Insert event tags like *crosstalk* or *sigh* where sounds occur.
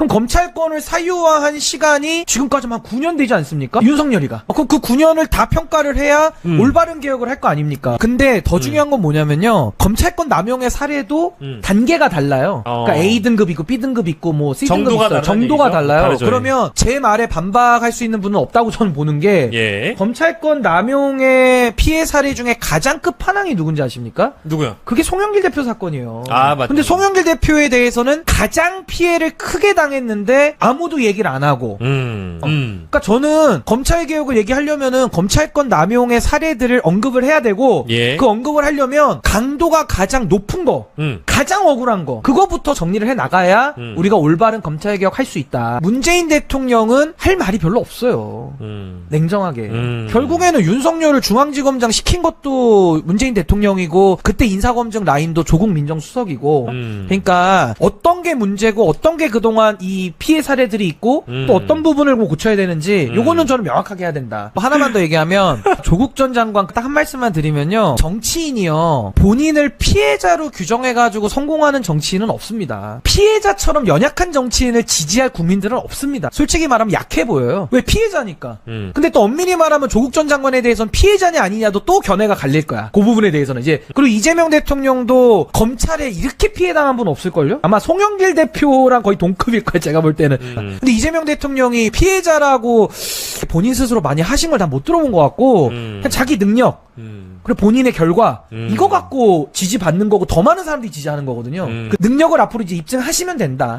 그럼 검찰권을 사유화한 시간이 지금까지만 9년 되지 않습니까? 윤석열이가. 어, 그럼 그 9년을 다 평가를 해야 음. 올바른 개혁을 할 거 아닙니까? 근데 더 중요한 건 뭐냐면요. 검찰권 남용의 사례도 음. 단계가 달라요. 어. 그러니까 A 등급 있고 B 등급 있고 뭐 C 등급 정도가 있어요. 다르다는 정도가 얘기죠? 달라요. 다르죠, 그러면 제 말에 반박할 수 있는 분은 없다고 저는 보는 게 예. 검찰권 남용의 피해 사례 중에 가장 끝판왕이 누군지 아십니까? 누구요? 그게 송영길 대표 사건이에요. 아, 맞죠. 근데 송영길 대표에 대해서는 가장 피해를 크게 당 했는데 아무도 얘기를 안 하고. 음. 음. 그러니까 저는 검찰 개혁을 얘기하려면은 검찰권 남용의 사례들을 언급을 해야 되고 예. 그 언급을 하려면 강도가 가장 높은 거, 음. 가장 억울한 거 그거부터 정리를 해 나가야 음. 우리가 올바른 검찰 개혁 할 수 있다. 문재인 대통령은 할 말이 별로 없어요. 음. 냉정하게. 음. 결국에는 윤석열을 중앙지검장 시킨 것도 문재인 대통령이고 그때 인사검증 라인도 조국 민정수석이고 음. 그러니까 어떤 게 문제고 어떤 게 그동안 이 피해 사례들이 있고 음. 또 어떤 부분을 뭐 고쳐야 되는지 음. 요거는 저는 명확하게 해야 된다. 뭐 하나만 더 얘기하면 *laughs* 조국 전 장관 딱 한 말씀만 드리면요. 정치인이요. 본인을 피해자로 규정해가지고 성공하는 정치인은 없습니다. 피해자처럼 연약한 정치인을 지지할 국민들은 없습니다. 솔직히 말하면 약해 보여요. 왜 피해자니까. 음. 근데 또 엄밀히 말하면 조국 전 장관에 대해서는 피해자냐 아니냐도 또 견해가 갈릴 거야. 그 부분에 대해서는 이제 그리고 이재명 대통령도 검찰에 이렇게 피해당한 분 없을걸요? 아마 송영길 대표랑 거의 동급일 거예요. 제가 볼 때는. 음. 근데 이재명 대통령이 피해자라고 본인 스스로 많이 하신 걸 다 못 들어본 것 같고 음. 그냥 자기 능력 음. 그리고 본인의 결과 음. 이거 갖고 지지받는 거고 더 많은 사람들이 지지하는 거거든요. 음. 그 능력을 앞으로 이제 입증하시면 된다.